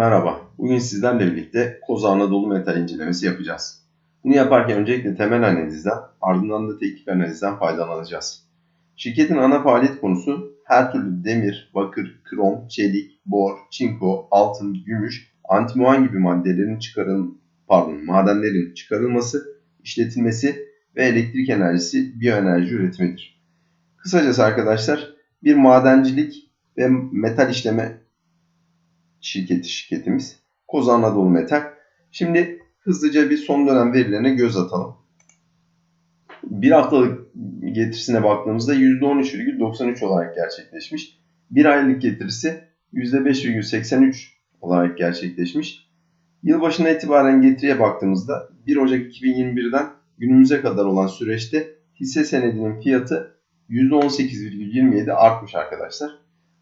Merhaba, bugün sizlerle birlikte Koza Anadolu Metal incelemesi yapacağız. Bunu yaparken öncelikle temel analizden, ardından da teknik analizden faydalanacağız. Şirketin ana faaliyet konusu her türlü demir, bakır, krom, çelik, bor, çinko, altın, gümüş, antimuan gibi maddelerin çıkarıl pardon, madenlerin çıkarılması, işletilmesi ve elektrik enerjisi biyoenerji üretimidir. Kısacası arkadaşlar bir madencilik ve metal işleme şirketi şirketimiz. Koza Anadolu Metal. Şimdi hızlıca bir son dönem verilerine göz atalım. Bir haftalık getirisine baktığımızda %13,93 olarak gerçekleşmiş. Bir aylık getirisi %5,83 olarak gerçekleşmiş. Yılbaşına itibaren getiriye baktığımızda 1 Ocak 2021'den günümüze kadar olan süreçte hisse senedinin fiyatı %18,27 artmış arkadaşlar.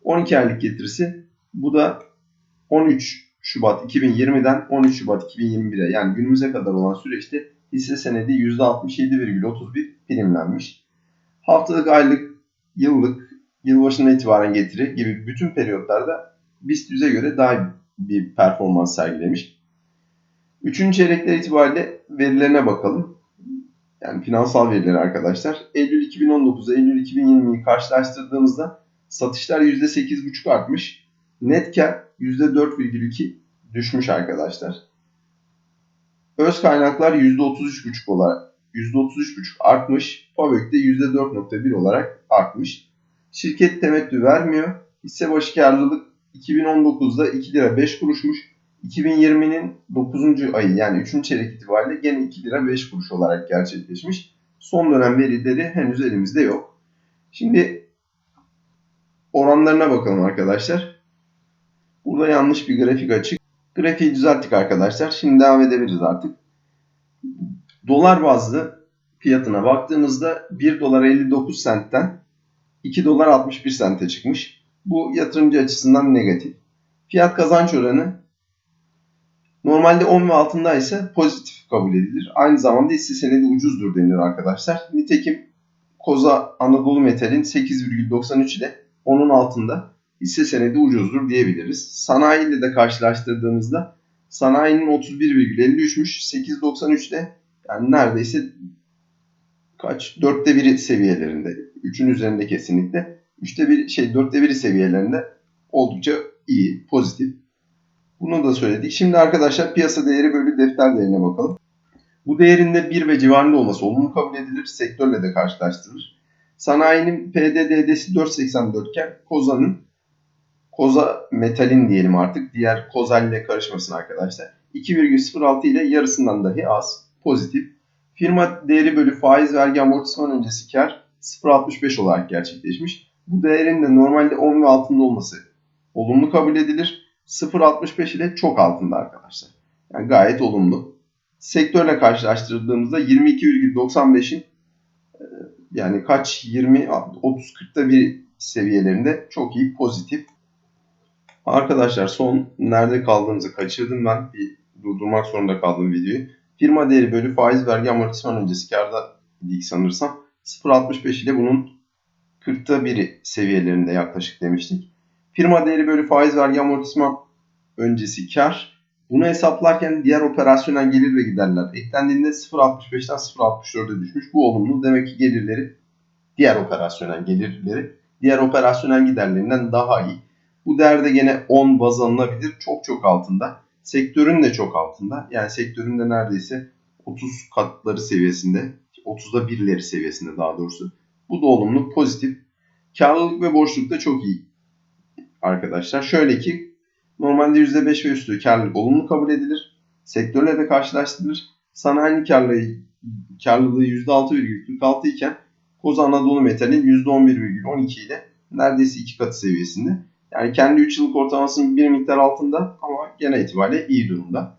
12 aylık getirisi bu da 13 Şubat 2020'den 13 Şubat 2021'e yani günümüze kadar olan süreçte hisse senedi %67,31 primlenmiş. Haftalık, aylık, yıllık, yılbaşına itibaren getiri gibi bütün periyotlarda BIST 100'e göre daha bir performans sergilemiş. Üçüncü çeyrekler itibariyle verilerine bakalım. Yani finansal verileri arkadaşlar. Eylül 2019 Eylül 2020'yi karşılaştırdığımızda satışlar %8,5 artmış. Net kar %4,2 düşmüş arkadaşlar. Öz kaynaklar %33,5 olarak %33,5 artmış. FAVÖK de %4,1 olarak artmış. Şirket temettü vermiyor. Hisse başı karlılık 2019'da 2 lira 5 kuruşmuş. 2020'nin 9. ayı yani 3. çeyrek itibariyle gene 2 lira 5 kuruş olarak gerçekleşmiş. Son dönem verileri henüz elimizde yok. Şimdi oranlarına bakalım arkadaşlar. Burada yanlış bir grafik açık. Grafiği düzelttik arkadaşlar. Şimdi devam edebiliriz artık. Dolar bazlı fiyatına baktığımızda 1 dolar 59 sentten 2 dolar 61 sente çıkmış. Bu yatırımcı açısından negatif. Fiyat kazanç oranı normalde 10 ve altında ise pozitif kabul edilir. Aynı zamanda hisse senedi ucuzdur denir arkadaşlar. Nitekim Koza Anadolu Metal'in 8,93 ile onun altında hisse senedi ucuzdur diyebiliriz. Sanayi ile de karşılaştırdığımızda sanayinin 31,53'müş 8.93 ile yani neredeyse kaç dörtte biri seviyelerinde. 3'ün üzerinde kesinlikle. 3'te bir şey dörtte biri seviyelerinde oldukça iyi, pozitif. Bunu da söyledik. Şimdi arkadaşlar piyasa değeri bölü defter değerine bakalım. Bu değerinde 1 ve civarında olması olumlu kabul edilir. Sektörle de karşılaştırılır. Sanayinin PDD'si 4.84 iken Koza'nın Koza metalin diyelim artık. Diğer Kozal ile karışmasın arkadaşlar. 2,06 ile yarısından dahi az. Pozitif. Firma değeri bölü faiz vergi amortisman öncesi kar 0.65 olarak gerçekleşmiş. Bu değerin de normalde 10 ve altında olması olumlu kabul edilir. 0.65 ile çok altında arkadaşlar. Yani gayet olumlu. Sektörle karşılaştırdığımızda 22,95'in e, yani kaç 20 30 40'ta bir seviyelerinde çok iyi pozitif. Arkadaşlar son nerede kaldığımızı kaçırdım ben. Bir durdurmak zorunda kaldım videoyu. Firma değeri bölü faiz vergi amortisman öncesi karda dik sanırsam 0.65 ile bunun 40'ta biri seviyelerinde yaklaşık demiştik. Firma değeri bölü faiz vergi amortisman öncesi kar. Bunu hesaplarken diğer operasyonel gelir ve giderler eklendiğinde 0.65'ten 0.64'e düşmüş. Bu olumlu. Demek ki gelirleri diğer operasyonel gelirleri diğer operasyonel giderlerinden daha iyi. Bu değerde gene 10 baz alınabilir. Çok çok altında. Sektörün de çok altında. Yani sektörün de neredeyse 30 katları seviyesinde. 30'da birleri seviyesinde daha doğrusu. Bu da olumlu, pozitif. Karlılık ve borçluluk da çok iyi arkadaşlar. Şöyle ki normalde %5 ve üstü karlılık olumlu kabul edilir. Sektörle de karşılaştırılır. Sanayinin karlılığı, karlılığı %6,46 iken Koza Anadolu Metal'in %11,12 ile neredeyse iki katı seviyesinde. Yani kendi 3 yıllık ortalamasının bir miktar altında ama genel itibariyle iyi durumda.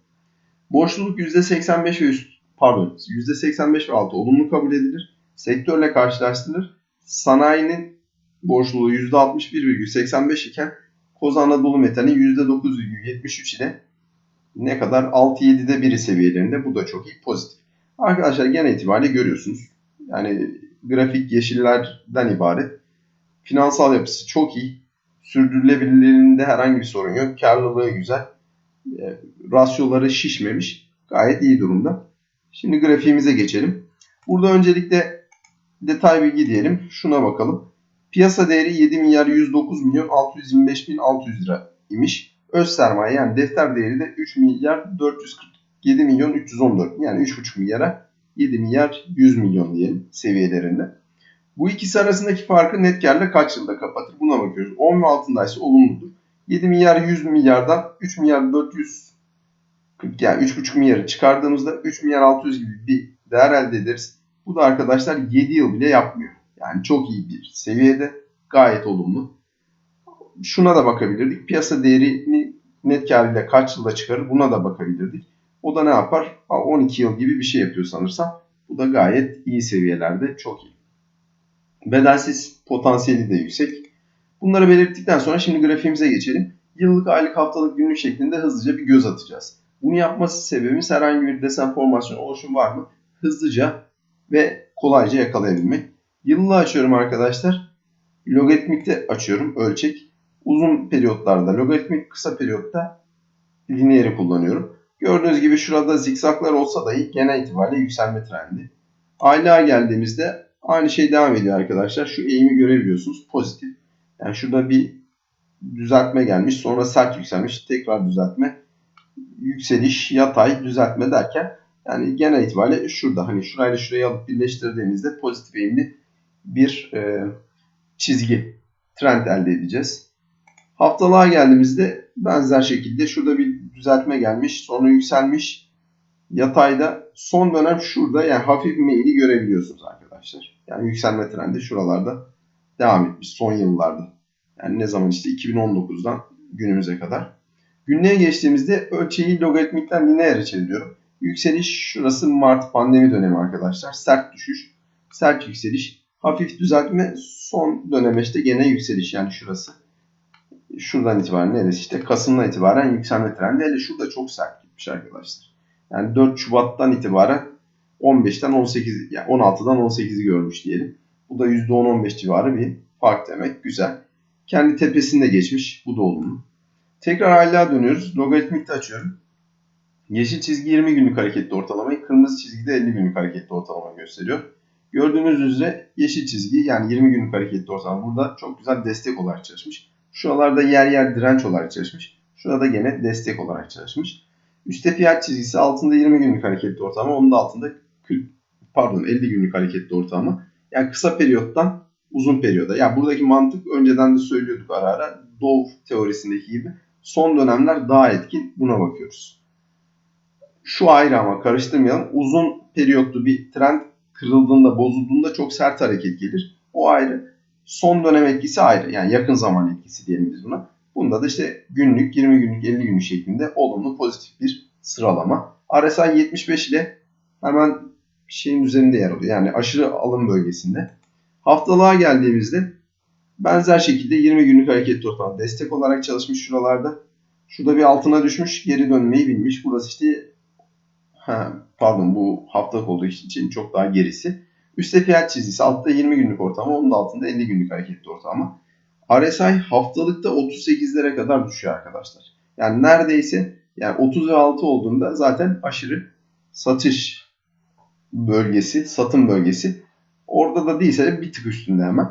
Borçluluk %85 ve üst pardon %85 ve altı olumlu kabul edilir. Sektörle karşılaştırılır. Sanayinin borçluluğu %61,85 iken Koza Anadolu Metal'in %9,73 ile ne kadar 6-7'de biri seviyelerinde. Bu da çok iyi pozitif. Arkadaşlar genel itibariyle görüyorsunuz. Yani grafik yeşillerden ibaret. Finansal yapısı çok iyi. Sürdürülebilirliğinde herhangi bir sorun yok. Karlılığı güzel. E, rasyoları şişmemiş. Gayet iyi durumda. Şimdi grafiğimize geçelim. Burada öncelikle detay bilgi diyelim. Şuna bakalım. Piyasa değeri 7 milyar 109 milyon 625 bin 600 lira imiş. Öz sermaye yani defter değeri de 3 milyar 447 milyon 314 yani 3,5 milyara 7 milyar 100 milyon diyelim seviyelerinde. Bu ikisi arasındaki farkı net karla kaç yılda kapatır? Buna bakıyoruz. 10 ve altındaysa olumludur. 7 milyar 100 milyardan 3 milyar 400 yani 3,5 milyarı çıkardığımızda 3 milyar 600 gibi bir değer elde ederiz. Bu da arkadaşlar 7 yıl bile yapmıyor. Yani çok iyi bir seviyede gayet olumlu. Şuna da bakabilirdik. Piyasa değerini net kar ile kaç yılda çıkarır buna da bakabilirdik. O da ne yapar? 12 yıl gibi bir şey yapıyor sanırsam. Bu da gayet iyi seviyelerde çok iyi. Bedelsiz potansiyeli de yüksek. Bunları belirttikten sonra şimdi grafiğimize geçelim. Yıllık, aylık, haftalık, günlük şeklinde hızlıca bir göz atacağız. Bunu yapması sebebimiz herhangi bir desen formasyon oluşum var mı? Hızlıca ve kolayca yakalayabilmek. Yıllığı açıyorum arkadaşlar. Logaritmikte açıyorum ölçek. Uzun periyotlarda logaritmik, kısa periyotta lineeri kullanıyorum. Gördüğünüz gibi şurada zikzaklar olsa dahi genel itibariyle yükselme trendi. Aylığa geldiğimizde aynı şey devam ediyor arkadaşlar. Şu eğimi görebiliyorsunuz. Pozitif. Yani şurada bir düzeltme gelmiş. Sonra sert yükselmiş. Tekrar düzeltme. Yükseliş, yatay, düzeltme derken yani genel itibariyle şurada hani şurayla şurayı alıp birleştirdiğimizde pozitif eğimli bir e, çizgi trend elde edeceğiz. Haftalığa geldiğimizde benzer şekilde şurada bir düzeltme gelmiş. Sonra yükselmiş. Yatayda son dönem şurada yani hafif meyili görebiliyorsunuz arkadaşlar. Yani yükselme trendi şuralarda devam etmiş son yıllarda. Yani ne zaman işte 2019'dan günümüze kadar. Günlüğe geçtiğimizde ölçeği logaritmikten lineere çeviriyorum. Yükseliş şurası Mart pandemi dönemi arkadaşlar. Sert düşüş, sert yükseliş, hafif düzeltme, son döneme işte gene yükseliş yani şurası. Şuradan itibaren neresi işte Kasım'dan itibaren yükselme trendi. Hele şurada çok sert gitmiş arkadaşlar. Yani 4 Şubat'tan itibaren 15'ten 18 yani 16'dan 18'i görmüş diyelim. Bu da %10-15 civarı bir fark demek. Güzel. Kendi tepesinde geçmiş. Bu da olumlu. Tekrar aylığa dönüyoruz. Logaritmikte açıyorum. Yeşil çizgi 20 günlük hareketli ortalamayı, kırmızı çizgi de 50 günlük hareketli ortalama gösteriyor. Gördüğünüz üzere yeşil çizgi yani 20 günlük hareketli ortalama burada çok güzel destek olarak çalışmış. Şuralarda yer yer direnç olarak çalışmış. Şurada gene destek olarak çalışmış. Üstte fiyat çizgisi altında 20 günlük hareketli ortalama, onun da altında 40 pardon 50 günlük hareketli ortalama. Yani kısa periyottan uzun periyoda. Yani buradaki mantık önceden de söylüyorduk ara ara. Dove teorisindeki gibi son dönemler daha etkin. Buna bakıyoruz. Şu ayrı ama karıştırmayalım. Uzun periyotlu bir trend kırıldığında, bozulduğunda çok sert hareket gelir. O ayrı. Son dönem etkisi ayrı. Yani yakın zaman etkisi diyelim biz buna. Bunda da işte günlük, 20 günlük, 50 günlük şeklinde olumlu pozitif bir sıralama. RSI 75 ile hemen şeyin üzerinde yer alıyor. Yani aşırı alım bölgesinde. Haftalığa geldiğimizde benzer şekilde 20 günlük hareket ortalama destek olarak çalışmış şuralarda. Şurada bir altına düşmüş, geri dönmeyi bilmiş. Burası işte ha, pardon bu haftalık olduğu için çok daha gerisi. Üstte fiyat çizgisi, altta 20 günlük ortalama, onun da altında 50 günlük hareketli ortalama. RSI haftalıkta 38'lere kadar düşüyor arkadaşlar. Yani neredeyse yani 30 ve 6 olduğunda zaten aşırı satış bölgesi, satım bölgesi. Orada da değilse de bir tık üstünde hemen.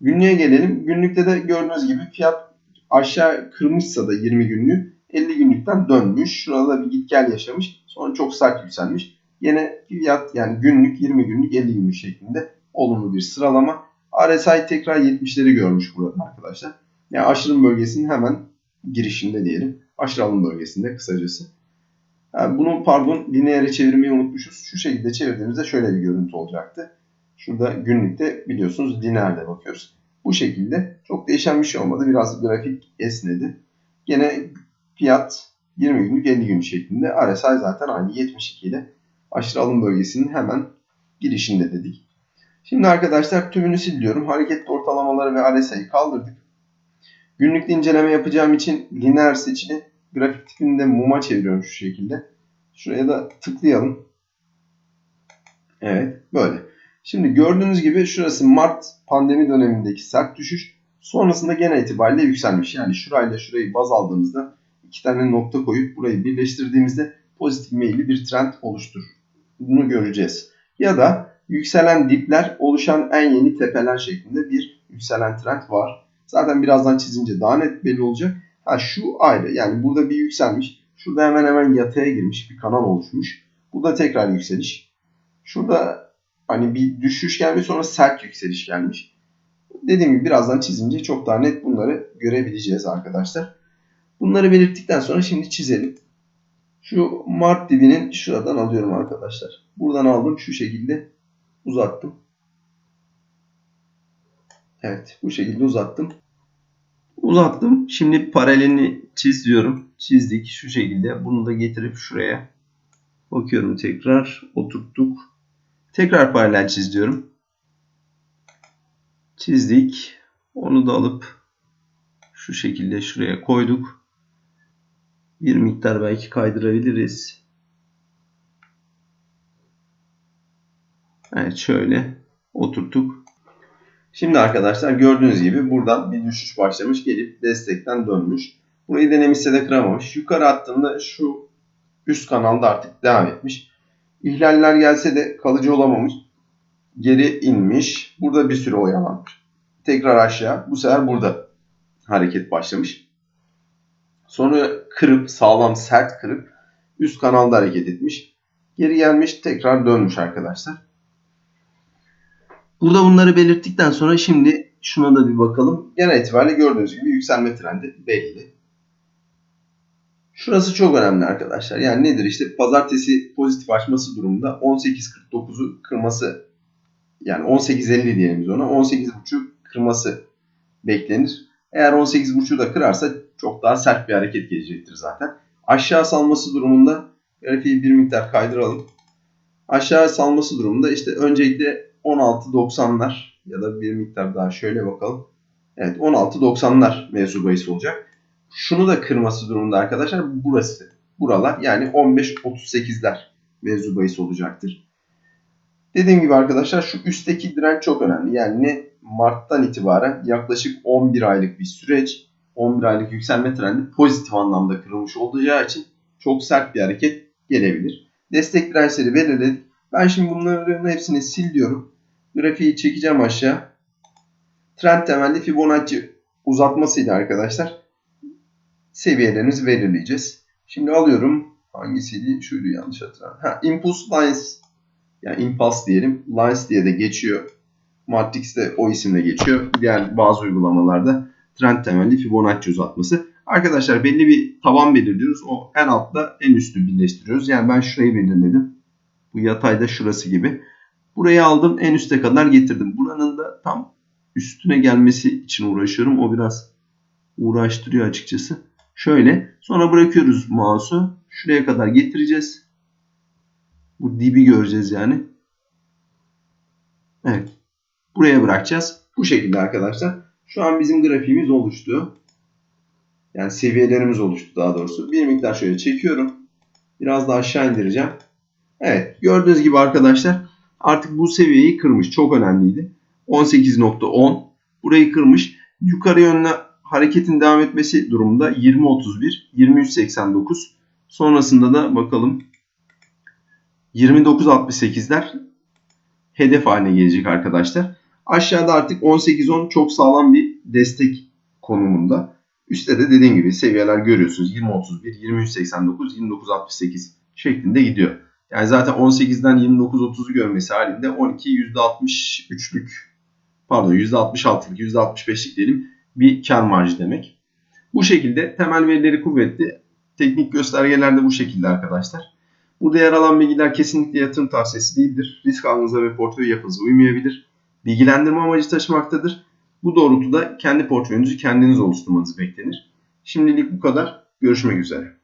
Günlüğe gelelim. Günlükte de gördüğünüz gibi fiyat aşağı kırmışsa da 20 günlük 50 günlükten dönmüş. Şurada bir git gel yaşamış. Sonra çok sert yükselmiş. Yine fiyat yani günlük 20 günlük 50 günlük şeklinde olumlu bir sıralama. RSI tekrar 70'leri görmüş burada arkadaşlar. Yani aşırım bölgesinin hemen girişinde diyelim. Aşırı alım bölgesinde kısacası. Yani bunu pardon lineere çevirmeyi unutmuşuz. Şu şekilde çevirdiğimizde şöyle bir görüntü olacaktı. Şurada günlükte biliyorsunuz lineerde bakıyoruz. Bu şekilde çok değişen bir şey olmadı. Biraz grafik esnedi. Gene fiyat 20 günlük 50 gün şeklinde. RSI zaten aynı 72 ile aşırı alım bölgesinin hemen girişinde dedik. Şimdi arkadaşlar tümünü siliyorum. Hareketli ortalamaları ve RSI'yi kaldırdık. Günlük inceleme yapacağım için lineer seçili grafik tipini de muma çeviriyorum şu şekilde. Şuraya da tıklayalım. Evet böyle. Şimdi gördüğünüz gibi şurası Mart pandemi dönemindeki sert düşüş. Sonrasında gene itibariyle yükselmiş. Yani şurayla şurayı baz aldığımızda iki tane nokta koyup burayı birleştirdiğimizde pozitif meyilli bir trend oluşturur. Bunu göreceğiz. Ya da yükselen dipler oluşan en yeni tepeler şeklinde bir yükselen trend var. Zaten birazdan çizince daha net belli olacak. Ha şu ayrı. Yani burada bir yükselmiş. Şurada hemen hemen yataya girmiş bir kanal oluşmuş. Burada tekrar yükseliş. Şurada hani bir düşüş gelmiş sonra sert yükseliş gelmiş. Dediğim gibi birazdan çizince çok daha net bunları görebileceğiz arkadaşlar. Bunları belirttikten sonra şimdi çizelim. Şu Mart dibinin şuradan alıyorum arkadaşlar. Buradan aldım şu şekilde uzattım. Evet bu şekilde uzattım. Uzattım. Şimdi paralelini çiziyorum. Çizdik şu şekilde. Bunu da getirip şuraya bakıyorum tekrar. Oturttuk. Tekrar paralel çiziyorum. Çizdik. Onu da alıp şu şekilde şuraya koyduk. Bir miktar belki kaydırabiliriz. Evet şöyle oturttuk. Şimdi arkadaşlar gördüğünüz gibi buradan bir düşüş başlamış gelip destekten dönmüş. Burayı denemişse de kıramamış. Yukarı attığında şu üst kanalda artık devam etmiş. İhlaller gelse de kalıcı olamamış. Geri inmiş. Burada bir süre oyalanmış. Tekrar aşağı. Bu sefer burada hareket başlamış. Sonra kırıp sağlam sert kırıp üst kanalda hareket etmiş. Geri gelmiş tekrar dönmüş arkadaşlar. Burada bunları belirttikten sonra şimdi şuna da bir bakalım. Genel itibariyle gördüğünüz gibi yükselme trendi belli. Şurası çok önemli arkadaşlar. Yani nedir işte pazartesi pozitif açması durumunda 18.49'u kırması yani 18.50 diyelim biz ona 18.5 kırması beklenir. Eğer 18.5'u da kırarsa çok daha sert bir hareket gelecektir zaten. Aşağı salması durumunda grafiği bir miktar kaydıralım. Aşağı salması durumunda işte öncelikle 16.90'lar ya da bir miktar daha şöyle bakalım. Evet 16.90'lar mevzu bahis olacak. Şunu da kırması durumunda arkadaşlar burası. Buralar yani 15.38'ler mevzu bahis olacaktır. Dediğim gibi arkadaşlar şu üstteki direnç çok önemli. Yani ne Mart'tan itibaren yaklaşık 11 aylık bir süreç 11 aylık yükselme trendi pozitif anlamda kırılmış olacağı için çok sert bir hareket gelebilir. Destek dirençleri belirledik. Ben şimdi bunların hepsini sil diyorum. Grafiği çekeceğim aşağı. Trend temelli Fibonacci uzatmasıyla arkadaşlar seviyelerimizi belirleyeceğiz. Şimdi alıyorum. Hangisiydi? Şuydu yanlış hatırlamıyorum. Ha, Impulse Lines yani Impulse diyelim. Lines diye de geçiyor. Matrix de o isimle geçiyor. Diğer bazı uygulamalarda trend temelli Fibonacci uzatması. Arkadaşlar belli bir taban belirliyoruz. O en altta en üstü birleştiriyoruz. Yani ben şurayı belirledim. Bu yatayda şurası gibi. Burayı aldım en üste kadar getirdim. Buranın da tam üstüne gelmesi için uğraşıyorum. O biraz uğraştırıyor açıkçası. Şöyle sonra bırakıyoruz mouse'u. Şuraya kadar getireceğiz. Bu dibi göreceğiz yani. Evet. Buraya bırakacağız. Bu şekilde arkadaşlar. Şu an bizim grafiğimiz oluştu. Yani seviyelerimiz oluştu daha doğrusu. Bir miktar şöyle çekiyorum. Biraz daha aşağı indireceğim. Evet gördüğünüz gibi arkadaşlar artık bu seviyeyi kırmış. Çok önemliydi. 18.10 burayı kırmış. Yukarı yönlü hareketin devam etmesi durumunda 20.31, 23.89 sonrasında da bakalım 29.68'ler hedef haline gelecek arkadaşlar. Aşağıda artık 18.10 çok sağlam bir destek konumunda. Üstte de dediğim gibi seviyeler görüyorsunuz. 20.31, 23.89, 29.68 şeklinde gidiyor. Yani zaten 18'den 29.30'u görmesi halinde 12 %63'lük pardon %66'lık %65'lik diyelim bir kar marjı demek. Bu şekilde temel verileri kuvvetli. Teknik göstergeler de bu şekilde arkadaşlar. Burada yer alan bilgiler kesinlikle yatırım tavsiyesi değildir. Risk almanıza ve portföy yapınıza uymayabilir. Bilgilendirme amacı taşımaktadır. Bu doğrultuda kendi portföyünüzü kendiniz oluşturmanız beklenir. Şimdilik bu kadar. Görüşmek üzere.